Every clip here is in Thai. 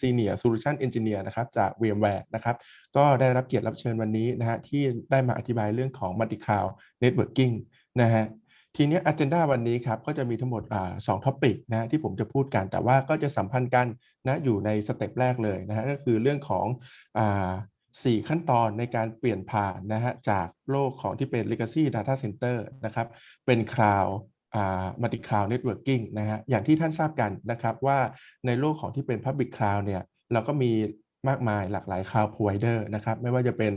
Senior Solution Engineer นะครับจาก VMware นะครับก็ได้รับเกียรติรับเชิญวันนี้นะฮะที่ได้มาอธิบายเรื่องของ Multi Cloud Networking นะฮะทีนี้ agenda วันนี้ครับก็จะมีทั้งหมดอสองท็อปิกนะที่ผมจะพูดกัน แต่ว่าก็จะสัมพันธ์กันนะอยู่ในสเต็ปแรกเลยนะฮะก็คือเรื่องของอสี่ขั้นตอนในการเปลี่ยนผ่านนะฮะจากโลกของที่เป็น legacy data center นะครับเป็น cloud อ่า multi cloud networking นะฮะอย่างที่ท่านทราบกันนะครับว่าในโลกของที่เป็น public cloud เนี่ยเราก็มีมากมายหลากหลาย cloud provider นะครับไม่ว่าจะเป็น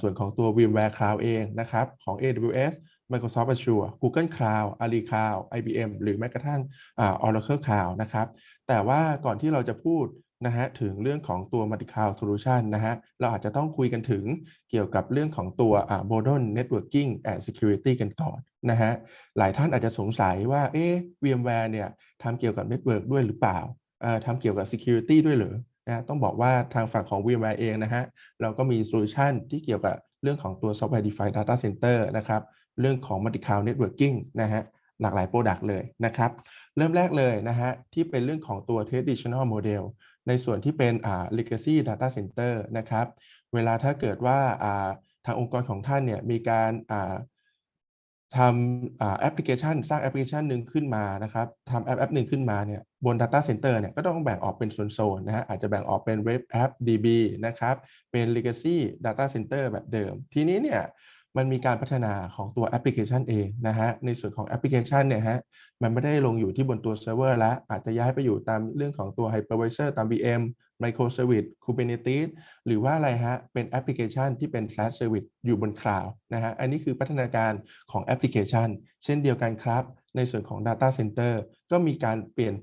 ส่วนของตัว VMware Cloud เองนะครับของ AWS Microsoft Azure Google Cloud Ali Cloud IBM หรือแม้กระทั่งอ่า Oracle Cloud นะครับแต่ว่าก่อนที่เราจะพูด นะฮะถึงเรื่องของตัว Multi Cloud Solution นะฮะเราอาจจะต้องคุยกันถึงเกี่ยวกับเรื่องของตัวอ่า Modern Networking and Security กันก่อนนะฮะหลายท่านอาจจะสงสัยว่าเอ๊ะ VMware เนี่ยทำเกี่ยวกับ Network ด้วยหรือเปล่าเอ่อทำเกี่ยวกับ Security ด้วยหรือนะต้องบอกว่าทางฝั่งของ VMware เองนะฮะเราก็มีโซลูชันที่เกี่ยวกับเรื่องของตัว Software Defined Data Center นะครับเรื่องของ Multi Cloud Networking นะฮะหลากหลาย Product เลยนะครับ เริ่มแรกเลยนะฮะที่เป็นเรื่องของตัว Traditional Model ในส่วนที่เป็นอ่า Legacy Data Center นะครับ เวลาถ้าเกิดว่าอ่าทางองค์กรของท่านเนี่ยมีการอ่าทำแอปพลิเคชัน สร้างแอปพลิเคชันหนึ่งขึ้นมานะครับทำแอปแอปหนึ่งขึ้นมาเนี่ยบน Data Center เนี่ยก็ต้องแบ่งออกเป็นโซนๆนะฮะอาจจะแบ่งออกเป็น Web App DB นะครับเป็น Legacy Data Center แบบเดิม ทีนี้เนี่ย มันมีการพัฒนาของตัวแอปพลิเคชันเองนะฮะ ในส่วนของแอปพลิเคชันเนี่ยฮะ มันไม่ได้ลงอยู่ที่บนตัวเซิร์ฟเวอร์แล้ว อาจจะย้ายไปอยู่ตามเรื่องของตัว Hypervisor ตาม VM Microservice Kubernetes หรือว่าอะไรฮะ เป็นแอปพลิเคชันที่เป็น SaaS Service อยู่บนคลาวด์นะฮะ อันนี้คือพัฒนาการของแอปพลิเคชัน เช่นเดียวกันครับ ในส่วนของ Data Center ก็มีการเปลี่ยน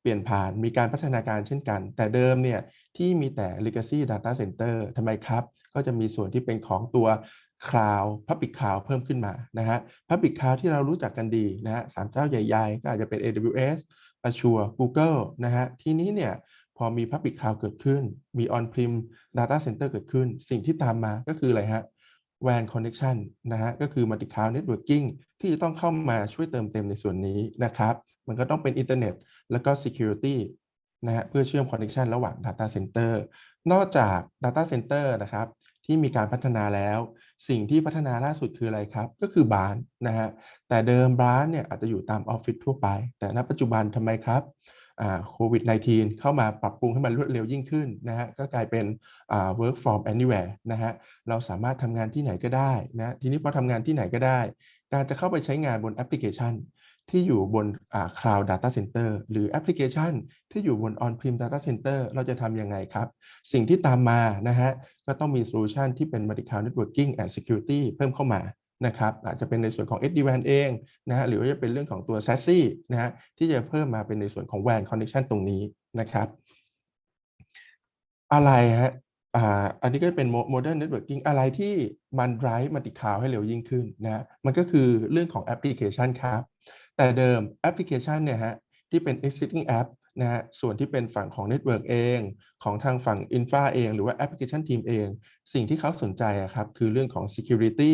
เปลี่ยนผ่านมีการพัฒนาการเช่นกัน แต่เดิมเนี่ยที่มีแต่ Legacy Data Center ทำไมครับ ก็จะมีส่วนที่เป็นของตัว Cloud Public Cloud เพิ่มขึ้นมานะฮะ Public Cloud ที่เรารู้จักกันดีนะฮะสามเจ้าใหญ่ๆ ก็อาจจะเป็น AWS Azure Google นะฮะ ทีนี้เนี่ยพอมี Public Cloud เกิดขึ้น มี On-Prem Data Center เกิดขึ้น สิ่งที่ตามมาก็คืออะไรฮะ WAN Connection นะฮะ ก็คือ Multi Cloud Networking ที่จะต้องเข้ามาช่วยเติมเต็มในส่วนนี้นะครับ มันก็ต้องเป็นอินเทอร์เน็ตแล้วก็ Security นะฮะเพื่อเชื่อม Connection ระหว่าง Data Center นอกจาก Data Center นะครับ ที่มีการพัฒนาแล้ว สิ่งที่พัฒนาล่าสุดคืออะไรครับ ก็คือบานนะฮะแต่เดิมบานเนี่ยอาจจะอยู่ตามออฟฟิศทั่วไป แต่ณปัจจุบันทำไมครับโควิด -19 เข้ามาปรับปรุงให้มันรวดเร็วยิ่งขึ้นนะฮะก็กลายเป็นอ่า work from anywhere นะฮะเราสามารถทำงานที่ไหนก็ได้นะทีนี้พอทำงานที่ไหนก็ได้ การจะเข้าไปใช้งานบนแอปพลิเคชัน ที่อยู่บนอ่า cloud data center หรือแอปพลิเคชัน ที่อยู่บน on-prem data center เราจะทำยังไงครับ สิ่งที่ตามมานะฮะก็ต้องมีโซลูชันที่เป็น multi cloud networking and security เพิ่มเข้ามานะครับอาจจะเป็นในส่วนของ SD-WAN เองนะฮะหรือว่าจะเป็นเรื่องของตัว SASE นะฮะที่จะเพิ่มมาเป็นในส่วนของ WAN connection ตรงนี้นะครับ อะไรฮะอ่าอันนี้ก็เป็น modern networking อะไรที่มัน drive multi cloud ให้เร็วยิ่งขึ้นนะมันก็คือเรื่องของแอปพลิเคชันครับ แต่เดิมแอปพลิเคชันเนี่ยฮะที่เป็น existing app นะฮะส่วนที่เป็นฝั่งของ Network เอง ของทางฝั่ง Infra เอง หรือว่า Application Team เอง สิ่งที่เขาสนใจอะครับคือเรื่องของ Security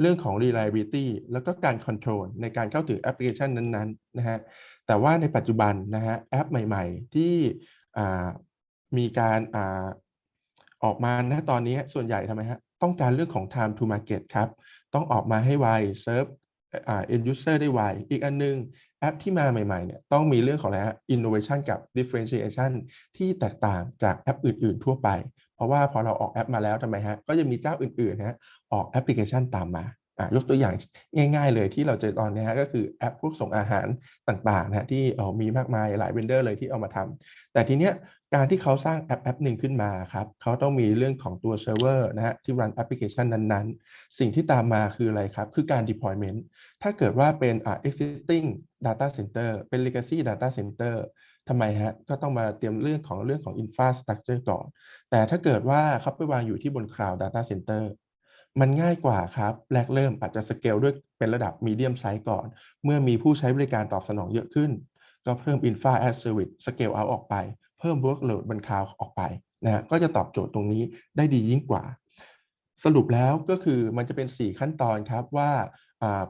เรื่องของ Reliability แล้วก็การ Control ในการเข้าถึงแอปพลิเคชันนั้นๆนะฮะแต่ว่าในปัจจุบันนะฮะแอปใหม่ๆ ที่มีการอออกมาณตอนนี้ส่วนใหญ่ทำไมฮะต้องการเรื่องของ time to market ครับ ต้องออกมาให้ไว เซิร์ฟอ่า end user ได้ไว อีกอันนึงแอปที่มาใหม่ๆเนี่ยต้องมีเรื่องของอะไรฮะ innovation กับ differentiation ที่แตกต่างจากแอปอื่น ๆ ทั่วไป เพราะว่าพอเราออกแอปมาแล้วทำไมฮะก็ยังมีเจ้าอื่นๆฮะออกแอปพลิเคชันตามมา ยกตัวอย่างง่าย ๆ เลยที่เราเจอตอนนี้ฮะก็คือแอปพวกส่งอาหารต่างๆนะที่เออมีมากมายหลายเวนเดอร์เลยที่เอามาทำแต่ทีเนี้ยการที่เขาสร้างแอปแอปหนึ่งขึ้นมาครับเขาต้องมีเรื่องของตัวเซิร์ฟเวอร์นะฮะที่รันแอปพลิเคชันนั้นๆ สิ่งที่ตามมาคืออะไรครับ คือการ deployment ถ้าเกิดว่าเป็นอ่า existing data center เป็น legacy data center ทำไมฮะ ก็ต้องมาเตรียมเรื่องของเรื่องของ infrastructure ก่อน แต่ถ้าเกิดว่าเขาไปวางอยู่ที่บน cloud data center มันง่ายกว่าครับ แรกเริ่มอาจจะสเกลด้วยเป็นระดับมีเดียมไซส์ก่อน เมื่อมีผู้ใช้บริการตอบสนองเยอะขึ้น ก็เพิ่ม Infra as Service สเกลเอาออกไป เพิ่ม Workload บนคลาวออกไปนะฮะก็จะตอบโจทย์ตรงนี้ได้ดียิ่งกว่า สรุปแล้วก็คือมันจะเป็น 4 ขั้นตอนครับว่าอ่า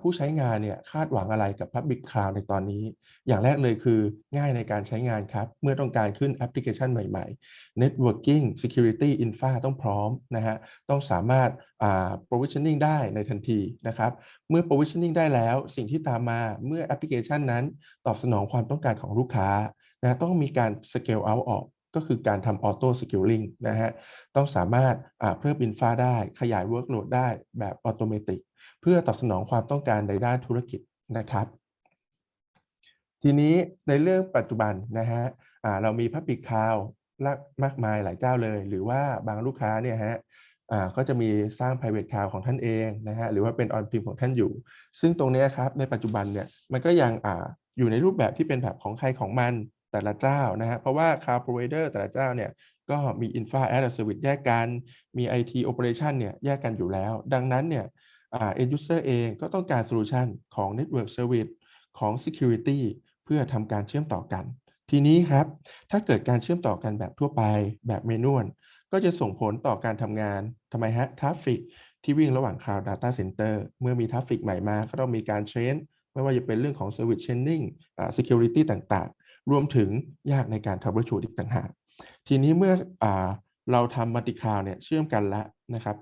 ผู้ใช้งานเนี่ยคาดหวังอะไรกับ Public Cloud ในตอนนี้ อย่างแรกเลยคือง่ายในการใช้งานครับ เมื่อต้องการขึ้นแอปพลิเคชันใหม่ๆ Networking Security Infra ต้องพร้อมนะฮะ ต้องสามารถอ่า provisioning ได้ในทันทีนะครับ เมื่อ provisioning ได้แล้วสิ่งที่ตามมาเมื่อแอปพลิเคชันนั้น ตอบสนองความต้องการของลูกค้านะต้องมีการ scale out ออกก็คือการทำ auto scaling นะฮะ ต้องสามารถอ่าเพิ่ม infra ได้ ขยาย workload ได้แบบ automatic เพื่อตอบสนองความต้องการในด้านธุรกิจนะครับ ทีนี้ในเรื่องปัจจุบันนะฮะเรามี Public Cloud ลากมากมายหลายเจ้าเลย หรือว่าบางลูกค้าเนี่ยฮะก็จะมีสร้าง private cloud ของท่านเองนะฮะหรือว่าเป็น on prem ของท่านอยู่ ซึ่งตรงนี้ครับในปัจจุบันเนี่ยมันก็ยังออยู่ในรูปแบบที่เป็นแบบของใครของมันแต่ละเจ้านะฮะเพราะว่า cloud provider แต่ละเจ้าเนี่ยก็มี infra as a service แยกกัน มี IT operation เนี่ยแยกกันอยู่แล้ว ดังนั้นเนี่ย end user เองก็ต้องการโซลูชันของ network service ของ security เพื่อทำการเชื่อมต่อกัน ทีนี้ครับ ถ้าเกิดการเชื่อมต่อกันแบบทั่วไปแบบเมนวลก็จะส่งผลต่อการทำงานทำไมฮะทราฟฟิกที่วิ่งระหว่าง Cloud Data Center เมื่อมีทราฟฟิกใหม่มา ก็ต้องมีการเทรนไม่ว่าจะเป็นเรื่องของ Service Chaining อ่า Security ต่างๆ รวมถึงยากในการ Troubleshoot อีกต่างหากทีนี้เมื่ออเราทำ Multi Cloud เนี่ยเชื่อมกันแล้วนะครับ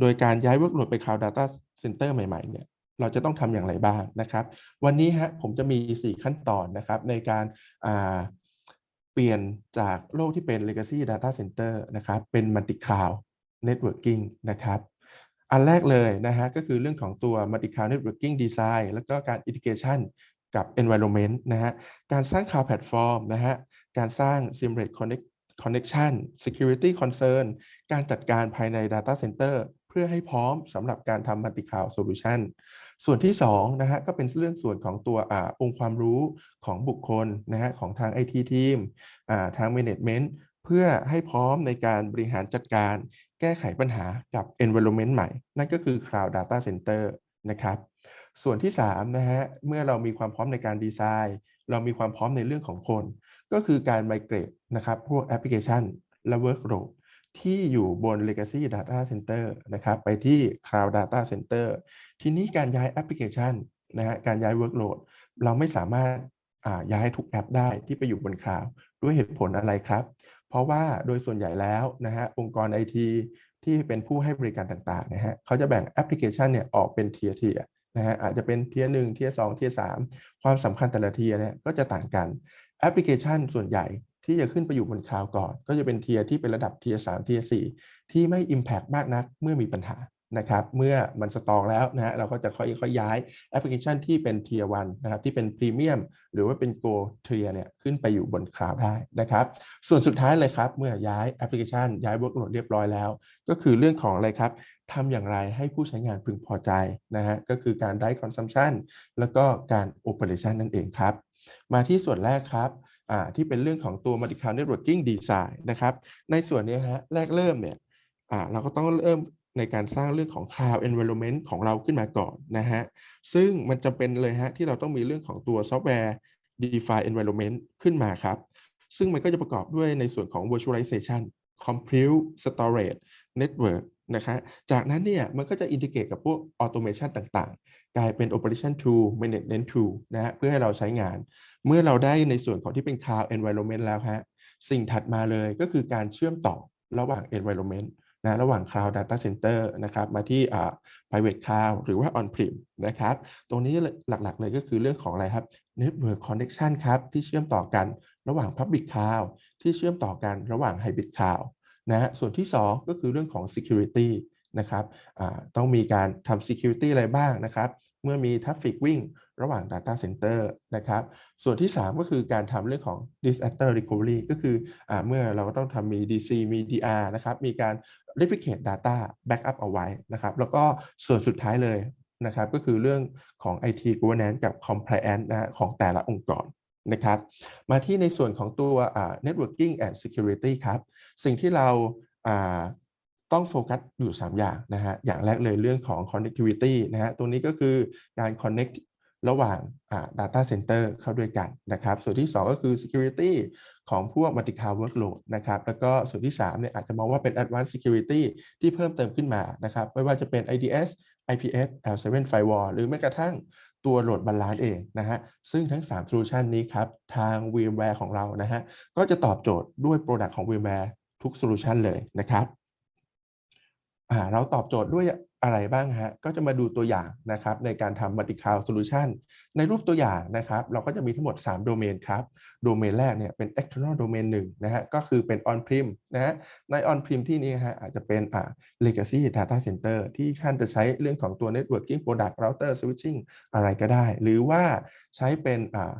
โดยการย้าย Workload ไป Cloud Data Center ใหม่ๆเนี่ยเราจะต้องทำอย่างไรบ้างนะครับ วันนี้ฮะผมจะมี 4 ขั้นตอนนะครับในการาเปลี่ยนจากโลกที่เป็น Legacy Data Center นะครับเป็น Multi Cloud Networking นะครับอันแรกเลยนะฮะก็คือเรื่องของตัว Multi Cloud Networking Design แล้วก็การ Integration กับ Environment นะฮะการสร้าง Cloud Platform นะฮะการสร้าง Seamless Connect Connection Security Concern การจัดการภายใน Data Center เพื่อให้พร้อมสำหรับการทำ Multi Cloud Solution ส่วนที่2นะฮะก็เป็นเรื่องส่วนของตัวอองค์ความรู้ของบุคคลนะฮะของทาง IT Team อ่าทาง Management เพื่อให้พร้อมในการบริหารจัดการแก้ไขปัญหากับ Environment ใหม่ นั่นก็คือ Cloud Data Center นะครับ ส่วนที่3นะฮะเมื่อเรามีความพร้อมในการดีไซน์ เรามีความพร้อมในเรื่องของคน ก็คือการ migrate นะครับ พวกแอปพลิเคชันและ workload ที่อยู่บน legacy data center นะครับ ไปที่ cloud data center ทีนี้การย้ายแอปพลิเคชันนะฮะการย้าย workload เราไม่สามารถอ่าย้ายทุกแอปได้ที่ไปอยู่บน cloud ด้วยเหตุผลอะไรครับ เพราะว่าโดยส่วนใหญ่แล้วนะฮะองค์กรไอทีที่เป็นผู้ให้บริการต่างๆนะฮะเขาจะแบ่งแอปพลิเคชันเนี่ยออกเป็นเทียร์เทียนะฮะอาจจะเป็นเทียร์หนึ่งเทียร์สองเทียร์สามความสำคัญแต่ละเทียร์เนี่ยก็จะต่างกันแอปพลิเคชันส่วนใหญ่ ที่จะขึ้นไปอยู่บนคลาวก่อน ก็จะเป็นเทียที่เป็นระดับเทียสามเทียสี่ที่ไม่ Impact มากนักเมื่อมีปัญหานะครับเมื่อมันสตองแล้วนะฮะเราก็จะค่อยๆย้ายแอปพลิเคชันที่เป็นเทียวันนะครับที่เป็นพรีเมียมหรือว่าเป็นโกลเทียเนี่ยขึ้นไปอยู่บนคลาวได้นะครับส่วนสุดท้ายเลยครับ เมื่อย้ายแอปพลิเคชัน ย้าย workload เรียบร้อยแล้ว ก็คือเรื่องของอะไรครับทำอย่างไรให้ผู้ใช้งานพึงพอใจนะฮะก็คือการ drive consumption แล้วก็การ operation นั่นเองครับ มาที่ส่วนแรกครับ ที่เป็นเรื่องของตัว multi cloud networking design นะครับในส่วนนี้ฮะแรกเริ่มเนี่ยเราก็ต้องเริ่มในการสร้างเรื่องของ cloud environment ของเราขึ้นมาก่อนนะฮะซึ่งมันจำเป็นเลยฮะที่เราต้องมีเรื่องของตัวซอฟต์แวร์ define environment ขึ้นมาครับ ซึ่งมันก็จะประกอบด้วยในส่วนของ virtualization compute storage network นะครับจากนั้นเนี่ยมันก็จะอินทิเกรตกับพวก automation ต่างๆ กลายเป็น operation tool management tool นะฮะเพื่อให้เราใช้งาน เมื่อเราได้ในส่วนของที่เป็น cloud environment แล้วฮะสิ่งถัดมาเลยก็คือการเชื่อมต่อระหว่าง environment นะระหว่าง cloud data center นะครับมาที่อ่า private cloud หรือว่า on prem นะครับตรงนี้หลักๆเลยก็คือเรื่องของอะไรครับ network connection ครับที่เชื่อมต่อกันระหว่าง public cloud ที่เชื่อมต่อกันระหว่าง hybrid cloud นะฮะส่วนที่ 2 ก็คือเรื่องของ security นะครับต้องมีการทำ security อะไรบ้างนะครับ เมื่อมี traffic วิ่งระหว่าง data center นะครับ ส่วนที่ 3 ก็คือการทำเรื่องของ disaster recovery ก็คืออเมื่อเราต้องทำมี DC มี DR นะครับ มีการ replicate data backup เอาไว้นะครับ แล้วก็ส่วนสุดท้ายเลยนะครับ ก็คือเรื่องของ IT governance กับ compliance นะของแต่ละองค์กร นะครับ มาที่ในส่วนของตัว networking and security ครับ สิ่งที่เราต้องโฟกัสอยู่ 3 อย่างนะฮะ อย่างแรกเลยเรื่องของ connectivity นะฮะตรงนี้ก็คือการ connect ระหว่าง data center เข้าด้วยกันนะครับ ส่วนที่ 2 ก็คือ security ของพวก multi cloud workload นะครับ แล้วก็ส่วนที่3เนี่ยอาจจะมองว่าเป็น advanced security ที่เพิ่มเติมขึ้นมานะครับ ไม่ว่าจะเป็น IDS IPS L7 Firewall หรือแม้กระทั่ง ตัวโหลดบาลานซ์เองนะฮะซึ่งทั้ง3โซลูชันนี้ครับ ทาง VMware ของเรานะฮะก็จะตอบโจทย์ด้วย Product ของ VMware ทุกโซลูชันเลยนะครับเราตอบโจทย์ด้วย อะไรบ้างฮะ ก็จะมาดูตัวอย่างนะครับในการทำ Multi Cloud Solution ในรูปตัวอย่างนะครับเราก็จะมีทั้งหมด 3 โดเมนครับ โดเมนแรกเนี่ยเป็น external domain 1นะฮะก็คือเป็น on prem นะฮะใน on prem ที่นี้ฮะอาจจะเป็นอ่า legacy data center ที่ท่านจะใช้เรื่องของตัว networking product router switching อะไรก็ได้ หรือว่าใช้เป็นอ่า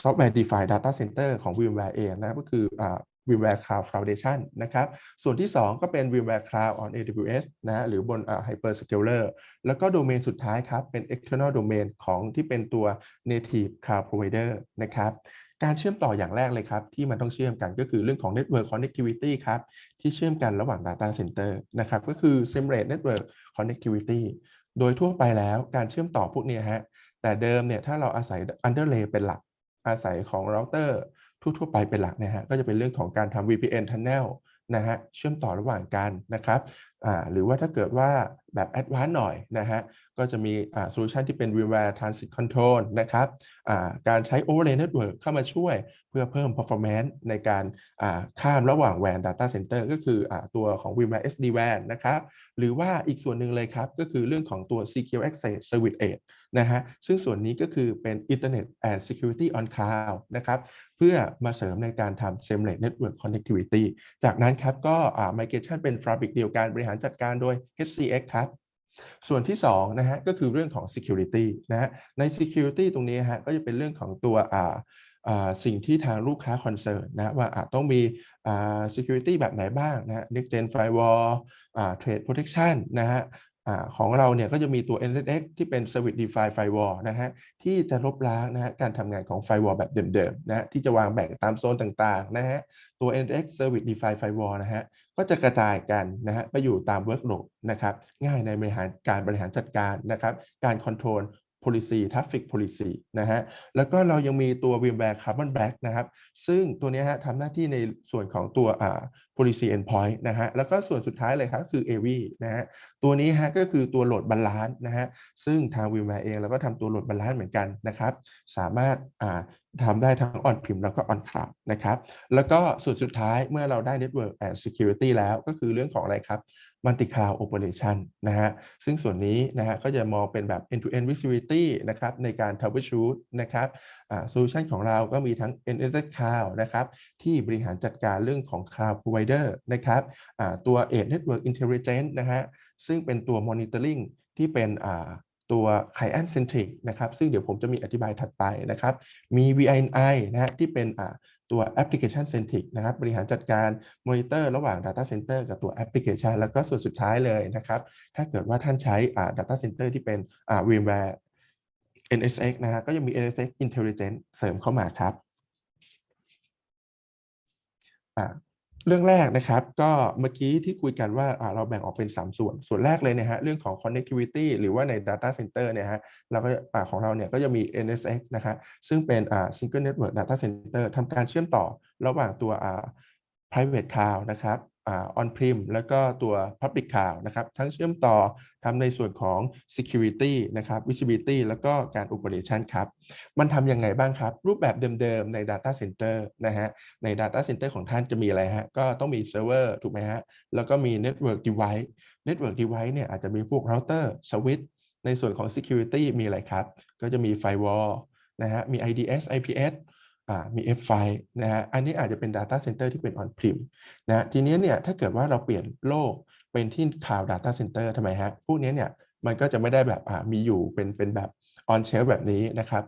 software defined data center ของ VMware เองนะก็คืออ่า VMware Cloud Foundation นะครับส่วนที่ 2 ก็เป็น VMware Cloud on AWS นะหรือบน Hyperscaler แล้วก็โดเมนสุดท้ายครับ เป็น external domain ของที่เป็นตัว native cloud provider นะครับการเชื่อมต่ออย่างแรกเลยครับ ที่มันต้องเชื่อมกันก็คือเรื่องของ network connectivity ครับ ที่เชื่อมกันระหว่าง data center นะครับ ก็คือ seamless network connectivity โดยทั่วไปแล้วการเชื่อมต่อพวกนี้ฮะแต่เดิมเนี่ยถ้าเราอาศัย underlay เป็นหลักอาศัยของเราเตอร์ ทั่วๆไปเป็นหลักนะฮะก็จะเป็นเรื่องของการทำ VPN tunnel นะฮะเชื่อมต่อระหว่างกันนะครับหรือว่าถ้าเกิดว่าแบบ advanced หน่อยนะฮะก็จะมีโซลูชันที่เป็น VMware Transit Control นะครับการใช้ Overlay Network เข้ามาช่วยเพื่อเพิ่ม performance ในการข้ามระหว่าง WAN Data Center ก็คืออตัวของ VMware SD-WAN นะครับหรือว่าอีกส่วนหนึ่งเลยครับ ก็คือเรื่องของตัว Secure Access Service Edge นะฮะซึ่งส่วนนี้ก็คือเป็น Internet and Security on Cloud นะครับเพื่อมาเสริมในการทำ Seamless Network Connectivity จากนั้นครับก็ Migration เป็น Fabric เดียวกันบริหารจัดการโดย HCX ครับส่วนที่2นะฮะก็คือเรื่องของ security นะฮะใน security ตรงนี้ฮะก็จะเป็นเรื่องของตัวอ่าสิ่งที่ทางลูกค้าคอนเซิร์นะว่าอ่าต้องมีอ่า security แบบไหนบ้างนะฮะ next gen firewall อ่า trade protection นะฮะ อของเราเนี่ยก็จะมีตัว NSX ที่เป็น Service Defined Firewall นะฮะที่จะลบล้างนะฮะการทำงานของ Firewall แบบเดิมๆนะฮะที่จะวางแบ่งตามโซนต่างๆนะฮะตัว NSX Service Defined Firewall นะฮะก็จะกระจายกันนะฮะไปอยู่ตาม workload นะครับง่ายในบริหารการบริหารจัดการนะครับการ control policy traffic policy นะฮะ แล้วก็เรายังมีตัว VMware Carbon Black นะครับ ซึ่งตัวนี้ฮะทำหน้าที่ในส่วนของตัวอ่า policy endpoint นะฮะ แล้วก็ส่วนสุดท้ายเลยครับคือ AV นะฮะ ตัวนี้ฮะก็คือตัวโหลดบาลานซ์นะฮะ ซึ่งทาง VMware เองเราก็ทำตัวโหลดบาลานซ์เหมือนกันนะครับ สามารถอ่าทำได้ทั้ง on prem แล้วก็ on cloud นะครับ แล้วก็ส่วนสุดท้ายเมื่อเราได้ network and security แล้วก็คือเรื่องของอะไรครับ multi cloud operation นะฮะซึ่งส่วนนี้นะฮะก็จะมองเป็นแบบ end to end visibility นะครับในการ troubleshoot นะครับอ่า solution ของเราก็มีทั้ง n s Cloud นะครับที่บริหารจัดการเรื่องของ cloud provider นะครับอ่าตัว Edge Network Intelligence นะฮะซึ่งเป็นตัว monitoring ที่เป็นอ่าตัว client centric นะครับ ซึ่งเดี๋ยวผมจะมีอธิบายถัดไปนะครับ มี VNI นะฮะที่เป็นอ่า ตัว application centric นะครับ บริหารจัดการ monitor ระหว่าง data center กับตัว application แล้วก็ส่วนสุดท้ายเลยนะครับ ถ้าเกิดว่าท่านใช้ data center ที่เป็นอ่า VMware NSX นะฮะก็ยังมี NSX Intelligence เสริมเข้ามาครับ เรื่องแรกนะครับ ก็เมื่อกี้ที่คุยกันว่าเราแบ่งออกเป็น 3 ส่วน ส่วนแรกเลยนะฮะเรื่องของ connectivity หรือว่าใน data center เนี่ยฮะเราก็ของเราเนี่ยก็จะมี NSX นะครับซึ่งเป็น single network data center ทำการเชื่อมต่อระหว่างตัว private cloud นะครับ on prem แล้วก็ตัว public cloud นะครับทั้งเชื่อมต่อทำในส่วนของ security นะครับ visibility แล้วก็การ operation ครับมันทำยังไงบ้างครับ รูปแบบเดิมๆใน data center นะฮะใน data center ของท่านจะมีอะไรฮะก็ต้องมี server ถูกไหมฮะแล้วก็มี network device network device เนี่ยอาจจะมีพวก router switch ในส่วนของ security มีอะไรครับ ก็จะมี firewall นะฮะมี IDS IPS อ่า มี F5 นะฮะ อันนี้อาจจะเป็น data center ที่เป็น on prem นะทีนี้เนี่ยถ้าเกิดว่าเราเปลี่ยนโลกเป็นที่ cloud data center ทำไมฮะ พวกนี้เนี่ยมันก็จะไม่ได้แบบอ่ามีอยู่เป็นเป็นแบบ on shelf แบบนี้นะครับ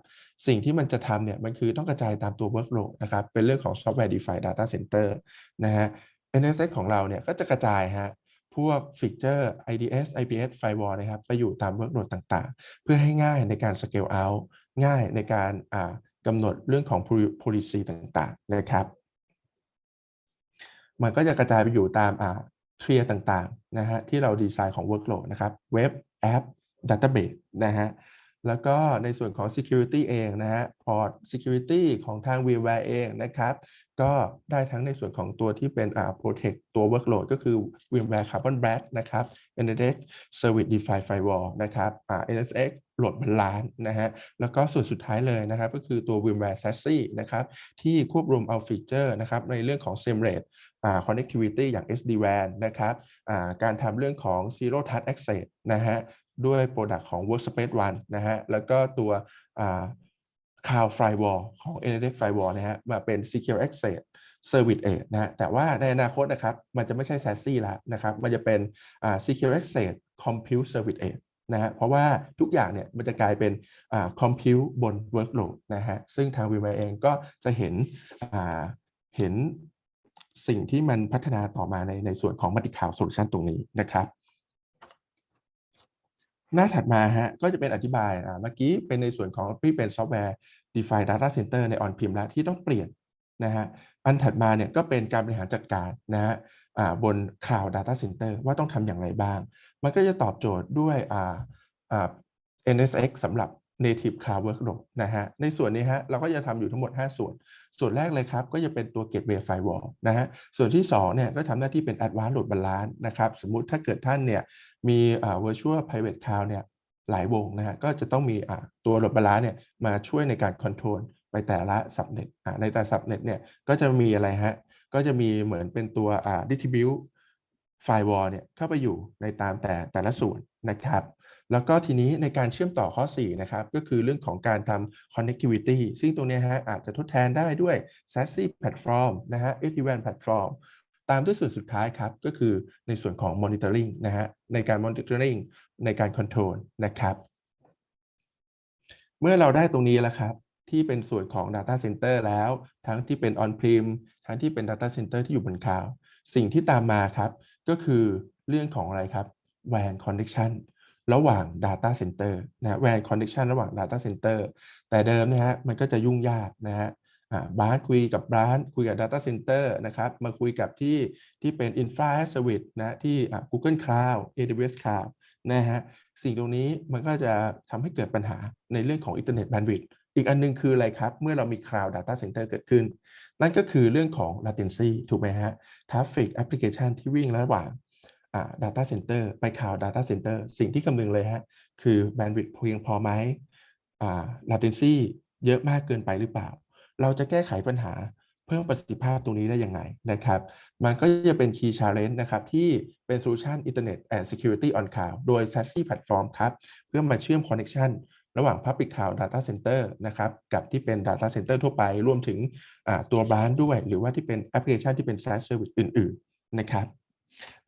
สิ่งที่มันจะทำเนี่ยมันคือต้องกระจายตามตัว workload นะครับ เป็นเรื่องของ software defined data center นะฮะ NSX ของเราเนี่ยก็จะกระจายฮะพวกฟีเจอร์ IDS IPS firewall นะครับไปอยู่ตาม workload ต่างๆ เพื่อให้ง่ายในการ scale out ง่ายในการอ่า กำหนดเรื่องของ policy ต่างๆนะครับ มันก็จะกระจายไปอยู่ตามอ่าเทียต่างๆนะฮะที่เราดีไซน์ของ workload นะครับเว็บแอป database นะฮะแล้วก็ในส่วนของ Security เองนะฮะ Port Security ของทาง VMware เองนะครับ ก็ได้ทั้งในส่วนของตัวที่เป็นอ่า Protect ตัว Workload ก็คือ VMware Carbon Black นะครับ NSX Service Defined Firewall นะครับอ่า NSX Load Balance นะฮะแล้วก็ส่วนสุดท้ายเลยนะครับก็คือตัว VMware SASE นะครับที่ควบรวมเอาฟีเจอร์นะครับในเรื่องของ SIEM-rate อ่า Connectivity อย่าง SD-WAN นะครับอ่าการทำเรื่องของ Zero Touch Access นะฮะด้วย Product ของ Workspace ONE นะฮะแล้วก็ตัวอ่า Cloud Firewall ของ NSX Firewall นะฮะมาเป็น Secure Access Service Edge นะฮะแต่ว่าในอนาคตนะครับ มันจะไม่ใช่ SASE แล้วนะครับ มันจะเป็นอ่า Secure Access Compute Service Edge นะฮะเพราะว่าทุกอย่างเนี่ยมันจะกลายเป็นอ่า Compute บน Workload นะฮะซึ่งทาง VMware เองก็จะเห็นอ่าเห็นสิ่งที่มันพัฒนาต่อมาในในส่วนของ Multi Cloud Solution ตรงนี้นะครับ หน้าถัดมาฮะก็จะเป็นอธิบายอ่าเมื่อกี้เป็นในส่วนของที่เป็นซอฟต์แวร์ Define Data Center ใน On-Prem แล้วที่ต้องเปลี่ยนนะฮะอันถัดมาเนี่ยก็เป็นการบริหารจัดการนะฮะ บน Cloud Data Center ว่าต้องทำอย่างไรบ้าง มันก็จะตอบโจทย์ด้วย NSX สำหรับ Native Cloud Workload นะฮะ ในส่วนนี้ฮะ เราก็จะทำอยู่ทั้งหมด 5 ส่วน ส่วนแรกเลยครับ ก็จะเป็นตัว Gateway Firewall นะฮะ ส่วนที่2เนี่ย ก็ทำหน้าที่เป็น Advanced Load Balance นะครับ สมมุติถ้าเกิดท่านเนี่ย มี Virtual Private Cloud เนี่ย หลายวงนะฮะ ก็จะต้องมีตัว Load Balance เนี่ย มาช่วยในการ Control ไปแต่ละ Subnet ในแต่ Subnet เนี่ย ก็จะมีอะไรฮะ ก็จะมีเหมือนเป็นตัวอ่า Distribute Firewall เนี่ยเข้าไปอยู่ในตามแต่แต่ละส่วนนะครับ แล้วก็ทีนี้ในการเชื่อมต่อข้อ 4 นะครับ ก็คือเรื่องของการทำ connectivity ซึ่งตรงนี้ฮะอาจจะทดแทนได้ด้วย SASE platform นะฮะ SD-WAN platform ตามด้วยส่วนสุดท้ายครับ ก็คือในส่วนของ monitoring นะฮะในการ monitoring ในการ control นะครับ เมื่อเราได้ตรงนี้แล้วครับ ที่เป็นส่วนของ Data Center แล้ว ทั้งที่เป็น On-Prem ทั้งที่เป็น Data Center ที่อยู่บนคลาวด์สิ่งที่ตามมาครับ ก็คือเรื่องของอะไรครับ WAN connection ระหว่าง Data Center นะ WAN connection ระหว่าง Data Center แต่เดิมนะฮะมันก็จะยุ่งยากนะฮะอ่าบาสคุยกับบาสคุยกับ Data Center นะครับมาคุยกับที่ที่เป็น Infra as Service นะที่อ่า Google Cloud AWS Cloud นะฮะสิ่งตรงนี้มันก็จะทำให้เกิดปัญหาในเรื่องของ Internet Bandwidth อีกอันหนึงคืออะไรครับ เมื่อเรามี Cloud Data Center เกิดขึ้น นั่นก็คือเรื่องของ latency ถูกไหมฮะ Traffic Application ที่วิ่งระหว่างอ่า Data Center ไป Cloud Data Center สิ่งที่คำนึงเลยฮะ คือ Bandwidth เพียงพอไหม latency เยอะมากเกินไปหรือเปล่า เราจะแก้ไขปัญหาเพิ่มประสิทธิภาพตรงนี้ได้ยังไงนะครับ มันก็จะเป็น Key Challenge นะครับ ที่เป็น Solution Internet and Security on Cloud โดย SASE Platform ครับ เพื่อมาเชื่อม Connection ระหว่าง Public Cloud Data Center นะครับกับที่เป็น Data Center ทั่วไป รวมถึงตัว Branch ด้วย หรือว่าที่เป็นแอปพลิเคชันที่เป็น SaaS Service อื่น ๆ นะครับ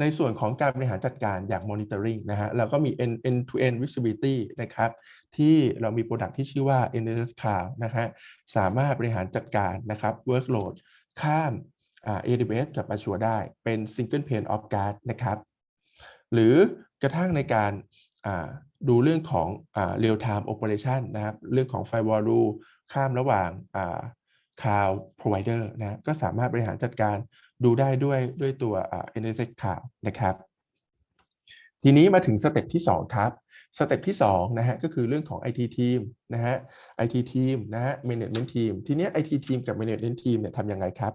ในส่วนของการบริหารจัดการอย่าง monitoring นะฮะเราก็มี end end to end visibility นะครับที่เรามี product ที่ชื่อว่า NS Cloud นะฮะสามารถบริหารจัดการนะครับ workload ข้ามอ่า AWS กับ Azure ได้เป็น single pane of guard นะครับ หรือกระทั่งในการ ดูเรื่องของอ่า real time operation นะครับ เรื่องของ firewall rule ข้ามระหว่างอ่า cloud provider นะก็สามารถบริหารจัดการดูได้ด้วยด้วยตัวอ่า NSX Cloud นะครับ ทีนี้มาถึงสเต็ปที่ 2 ครับสเต็ปที่2นะฮะก็คือเรื่องของ IT team นะฮะ IT team นะฮะ management team ทีนี้ IT team กับ management team เนี่ยทำยังไงครับ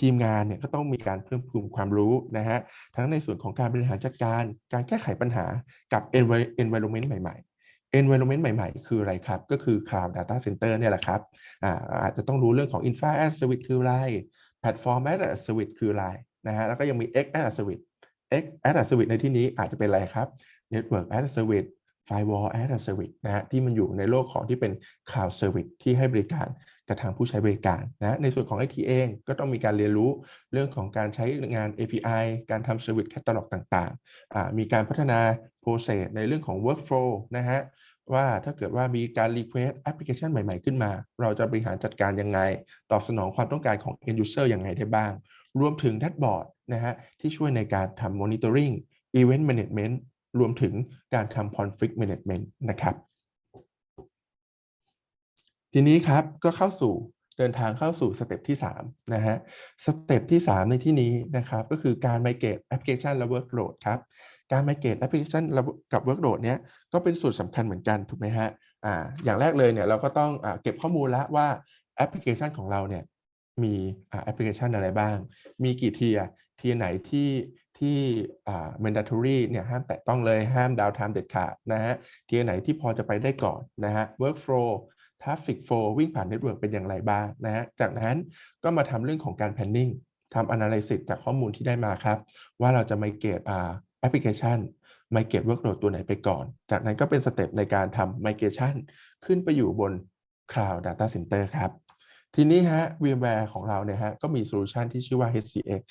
ทีมงานเนี่ยก็ต้องมีการเพิ่มพูนความรู้นะฮะทั้งในส่วนของการบริหารจัดการ การแก้ไขปัญหากับ environment ใหม่ ๆ environment ใหม่ๆ คืออะไรครับ ก็คือ cloud data center เนี่ยแหละครับอ่าอาจจะต้องรู้เรื่องของ infra as service คืออะไร platform as service คืออะไรนะฮะแล้วก็ยังมี x as service x as service ในที่นี้อาจจะเป็นอะไรครับ network as service firewall as service นะฮะที่มันอยู่ในโลกของที่เป็น cloud service ที่ให้บริการ กับทางผู้ใช้บริการนะในส่วนของ IT เองก็ต้องมีการเรียนรู้เรื่องของการใช้งาน API การทำ service catalog ต่างๆ มีการพัฒนา process ในเรื่องของ workflow นะฮะว่าถ้าเกิดว่ามีการ request application ใหม่ๆ ขึ้นมา เราจะบริหารจัดการยังไง ตอบสนองความต้องการของ end user ยังไงได้บ้าง รวมถึงแดชบอร์ดนะฮะที่ช่วยในการทำ monitoring event management รวมถึงการทำ conflict management นะครับ ทีนี้ครับก็เข้าสู่เดินทางเข้าสู่สเต็ปที่3นะฮะสเต็ปที่ 3 ในที่นี้นะครับก็คือการ migrate application และ workload ครับการ migrate แอปพลิเคชันระบบกับ workload เนี้ยก็เป็นส่วนสำคัญเหมือนกันถูกไหมฮะอ่าอย่างแรกเลยเนี่ยเราก็ต้องอเก็บข้อมูลล้วว่าแอปพลิเคชันของเราเนี่ยมีแอปพลิเคชันอะไรบ้าง มีกี่เทียเทียไหนที่ที่ mandatory เนี่ยห้ามแตะต้องเลยห้าม downtime เด็ดขาดนะฮะเทียไหนที่พอจะไปได้ก่อนนะฮะ workflow traffic flow วิ่งผ่าน network เป็นอย่างไรบ้างนะฮะจากนั้นก็มาทำเรื่องของการ planning ทำ analysis จากข้อมูลที่ได้มาครับ ว่าเราจะ migrate อ่าแอปพลิเคชัน migrate workload ตัวไหนไปก่อน จากนั้นก็เป็นสเต็ปในการทำ migration ขึ้นไปอยู่บน cloud data center ครับทีนี้ฮะ VMware ของเราเนี่ยฮะก็มีโซลูชันที่ชื่อว่า HCX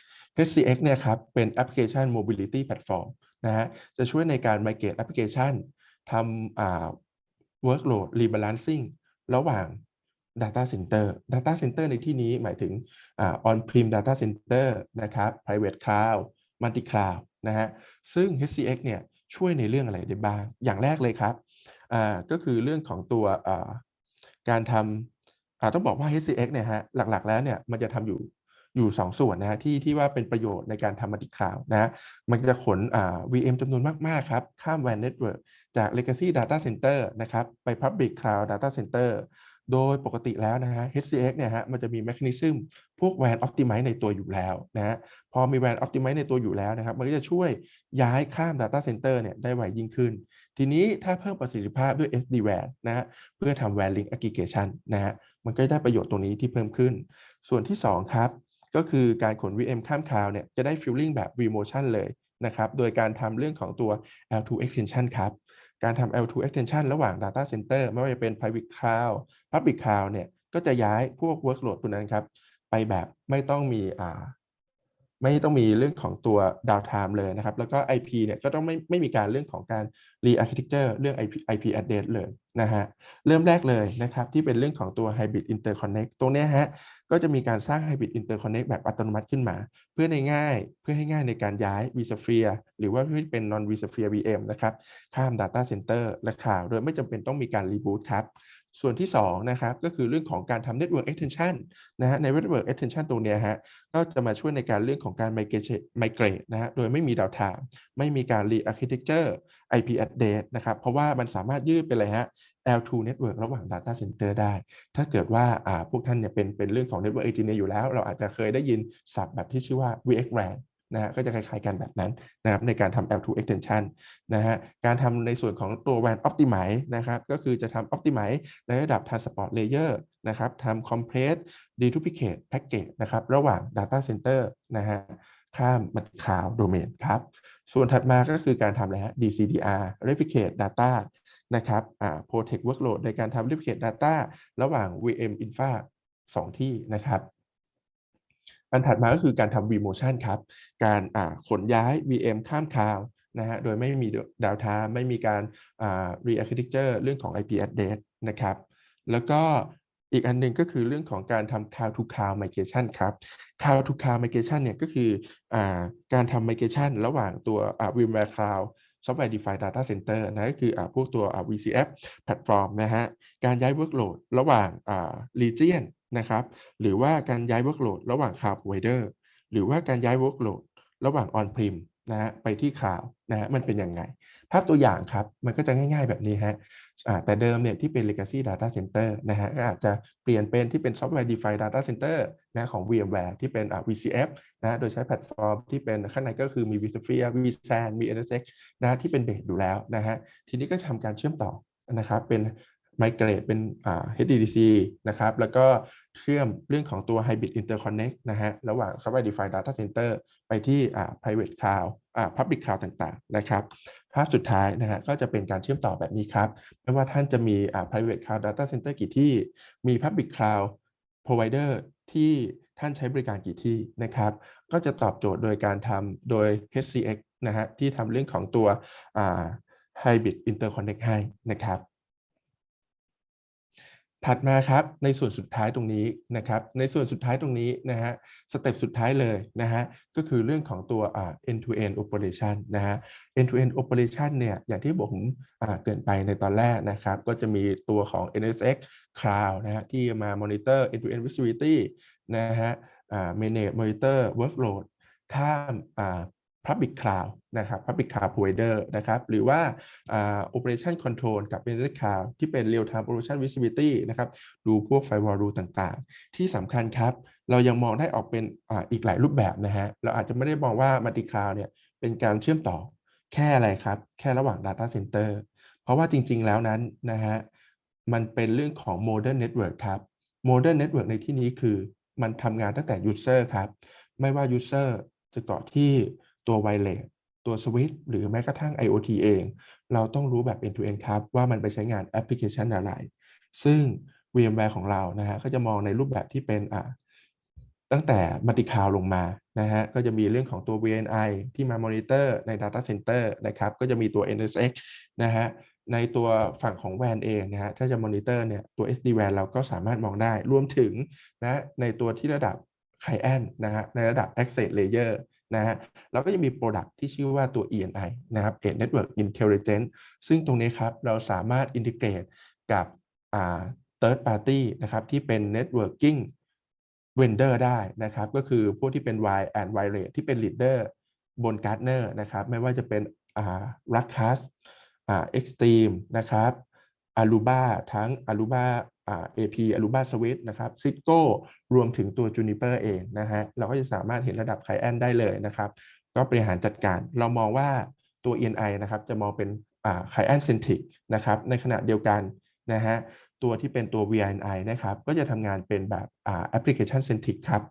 HCX เนี่ยครับเป็น application mobility platform นะฮะจะช่วยในการ migrate application ทำอ่า workload rebalancing ระหว่าง data center data center ในที่นี้หมายถึงอ่า on-prem data center นะครับ private cloud multi cloud นะฮะ ซึ่ง HCX เนี่ยช่วยในเรื่องอะไรได้บ้าง อย่างแรกเลยครับอ่าก็คือเรื่องของตัวอ่าการทำอ่าต้องบอกว่า HCX เนี่ยฮะ หลักๆ แล้วเนี่ยมันจะทำอยู่ อยู่2ส่วนนะฮะที่ที่ว่าเป็นประโยชน์ในการทำ multi cloud นะฮะมันจะขนอ่า VM จำนวนมาก ๆ ครับ ข้าม WAN network จาก legacy data center นะครับ ไป public cloud data center โดยปกติแล้วนะฮะ HCX เนี่ยฮะมันจะมี mechanism พวก WAN optimize ในตัวอยู่แล้วนะฮะพอมี WAN optimize ในตัวอยู่แล้วนะครับ มันก็จะช่วยย้ายข้าม data center เนี่ยได้ไวยิ่งขึ้น ทีนี้ถ้าเพิ่มประสิทธิภาพด้วย SD-WAN นะฮะเพื่อทำ WAN link aggregation นะฮะมันก็ได้ประโยชน์ตรงนี้ที่เพิ่มขึ้น ส่วนที่ 2 ครับ ก็คือการขน VM ข้ามคลาวเนี่ยจะได้ feeling แบบ vMotion เลยนะครับโดยการทำเรื่องของตัว L2 extension ครับการทำ L2 extension ระหว่าง data center ไม่ว่าจะเป็น private cloud public cloud เนี่ยก็จะย้ายพวก workload ตัวนั้นครับไปแบบไม่ต้องมีอ่า ไม่ต้องมีเรื่องของตัว downtime เลยนะครับ แล้วก็ IP เนี่ยก็ต้องไม่ไม่มีการเรื่องของการ re-architecture เรื่อง IP IP address เลยนะฮะ เริ่มแรกเลยนะครับ ที่เป็นเรื่องของตัว hybrid interconnect ตรงนี้ฮะ ก็จะมีการสร้าง hybrid interconnect แบบอัตโนมัติขึ้นมา เพื่อในง่ายเพื่อให้ง่ายในการย้าย vSphere หรือว่าที่เป็น non vSphere VM นะครับ ข้าม data center และข่าวโดยไม่จำเป็นต้องมีการ reboot ครับ ส่วนที่2นะครับก็คือเรื่องของการทำ network extension นะฮะใน network extension ตรงนี้ฮะก็จะมาช่วยในการเรื่องของการ migrate นะฮะโดยไม่มี downtime ไม่มีการ re-architecture IP address นะครับ เพราะว่ามันสามารถยืดไปเลยฮะ L2 network ระหว่าง data center ได้ ถ้าเกิดว่าอ่าพวกท่านเนี่ยเป็นเป็นเรื่องของ network engineer อยู่แล้ว เราอาจจะเคยได้ยินศัพท์แบบที่ชื่อว่า VXLAN นะฮะก็จะคล้ายๆกันแบบนั้นนะครับในการทำ L2 extension นะฮะการทำในส่วนของตัว WAN optimize นะครับก็คือจะทำ optimize ในระดับ transport layer นะครับทำ compress deduplicate package นะครับระหว่าง data center นะฮะข้ามมาคลาว domain ครับ ส่วนถัดมาก็คือการทำอะไรฮะ DCDR replicate data นะครับอ่า protect workload ในการทำ replicate data ระหว่าง VM infra สองที่นะครับ อันถัดมาก็คือการทำ vMotion ครับ การอ่าขนย้าย VM ข้ามคลาวด์นะฮะ โดยไม่มี downtime ไม่มีการอ่า re-architecture เรื่องของ IP address นะครับ แล้วก็อีกอันหนึ่งก็คือเรื่องของการทำ cloud to cloud migration ครับ cloud to cloud migration เนี่ยก็คืออ่าการทำ migration ระหว่างตัวอ่า VMware Cloud Software Defined Data Center นะก็คืออ่าพวกตัวอ่า VCF Platform นะฮะ การย้าย workload ระหว่างอ่า region นะครับ หรือว่าการย้าย workload ระหว่าง cloud provider หรือว่าการย้าย workload ระหว่าง on-prem นะฮะไปที่ cloud นะฮะมันเป็นยังไง ภาพตัวอย่างครับ มันก็จะง่ายๆแบบนี้ฮะแต่เดิมเนี่ยที่เป็น legacy data center นะฮะก็อาจจะเปลี่ยนเป็นที่เป็น software defined data center นะของ VMware ที่เป็นอ่า VCF นะโดยใช้แพลตฟอร์มที่เป็นข้างในก็คือมี vSphere vSAN มี NSX นะที่เป็นเบสอยู่แล้วนะฮะทีนี้ก็ทำการเชื่อมต่อนะครับเป็น migrate เป็นอ่า HDDC นะครับ แล้วก็เชื่อมเรื่องของตัว hybrid interconnect นะฮะ ระหว่าง software defined data center ไปที่อ่า private cloud อ่า public cloud ต่างๆ นะครับ ภาพสุดท้ายนะฮะ ก็จะเป็นการเชื่อมต่อแบบนี้ครับ ไม่ว่าท่านจะมีอ่า private cloud data center กี่ที่ มี public cloud provider ที่ท่านใช้บริการกี่ที่นะครับ ก็จะตอบโจทย์โดยการทำโดย HCX นะฮะ ที่ทำเรื่องของตัวอ่า hybrid interconnect ให้นะครับ ถัดมาครับในส่วนสุดท้ายตรงนี้นะครับในส่วนสุดท้ายตรงนี้นะฮะสเต็ปสุดท้ายเลยนะฮะก็คือเรื่องของตัวอ่า end to end operation นะฮะ end to end operation เนี่ยอย่างที่ผมอ่าเกินไปในตอนแรกนะครับก็จะมีตัวของ NSX Cloud นะฮะที่มา monitor end to end visibility นะฮะอ่า manage monitor workload ข้ามอ่า Public Cloud นะครับ Public Cloud Provider นะครับหรือว่าอ่า Operation Control กับ Private Cloud ที่เป็น Real Time Operation Visibility นะครับดูพวก Firewall Rule ต่างๆ ที่สำคัญครับ เรายังมองได้ออกเป็นออีกหลายรูปแบบนะฮะเราอาจจะไม่ได้มองว่า Multi Cloud เนี่ยเป็นการเชื่อมต่อแค่อะไรครับ แค่ระหว่าง Data Center เพราะว่าจริงๆแล้วนั้นนะฮะมันเป็นเรื่องของ Modern Network ครับ Modern Network ในที่นี้คือมันทำงานตั้งแต่ User ครับ ไม่ว่า User จะเกาะที่ ตัว Wireless ตัว Switch หรือแม้กระทั่ง IoT เอง เราต้องรู้แบบ End to End ครับ ว่ามันไปใช้งานแอปพลิเคชันอะไร ซึ่ง VMware ของเรานะฮะก็จะมองในรูปแบบที่เป็นอ่าตั้งแต่ Multi Cloud ลงมานะฮะก็จะมีเรื่องของตัว VNI ที่มามอนิเตอร์ใน Data Center นะครับ ก็จะมีตัว NSX นะฮะในตัวฝั่งของ WAN เองนะฮะถ้าจะมอนิเตอร์เนี่ยตัว SD-WAN เราก็สามารถมองได้ รวมถึงนะในตัวที่ระดับ Client นะฮะในระดับ Access Layer นะฮะเราก็จะมี Product ที่ชื่อว่าตัว ENI นะครับ Edge Network Intelligence ซึ่งตรงนี้ครับเราสามารถ integrate กับอ่า Third Party นะครับที่เป็น Networking Vendor ได้นะครับ ก็คือพวกที่เป็น Wire and Wireless ที่เป็น Leader บน Gartner นะครับ ไม่ว่าจะเป็นอ่า Ruckus อ่า Extreme นะครับ Aruba ทั้ง Aruba อ่า AP Aruba Switch นะครับ Cisco รวมถึงตัว Juniper เองนะฮะเราก็จะสามารถเห็นระดับ Client ได้เลยนะครับก็บริหารจัดการเรามองว่าตัว ENI นะครับจะมองเป็นอ่า Client Centric นะครับในขณะเดียวกันนะฮะตัวที่เป็นตัว VNI นะครับก็จะทำงานเป็นแบบแอ่า Application Centric ครับ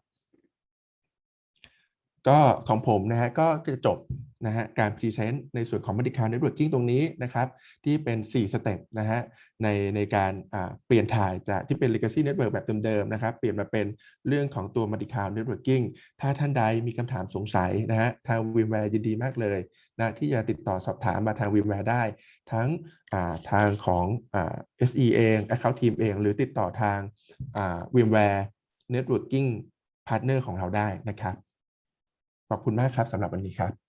ก็ของผมนะฮะก็จะจบนะฮะการพรีเซนต์ในส่วนของ Multi Cloud Networking ตรงนี้นะครับที่เป็น 4 สเต็ปนะฮะในในการเปลี่ยนถ่ายจากที่เป็น Legacy Network แบบเดิมๆนะครับเปลี่ยนมาเป็นเรื่องของตัว Multi Cloud Networking ถ้าท่านใดมีคำถามสงสัยนะฮะทาง VMware ยินดีมากเลยนะที่จะติดต่อสอบถามมาทาง VMware ได้ ทั้งาทางของอ่า SE เอง Account Team เอง หรือติดต่อทางอ่า VMware Networking Partner ของเราได้นะครับ ขอบคุณมากครับสำหรับวันนี้ครับ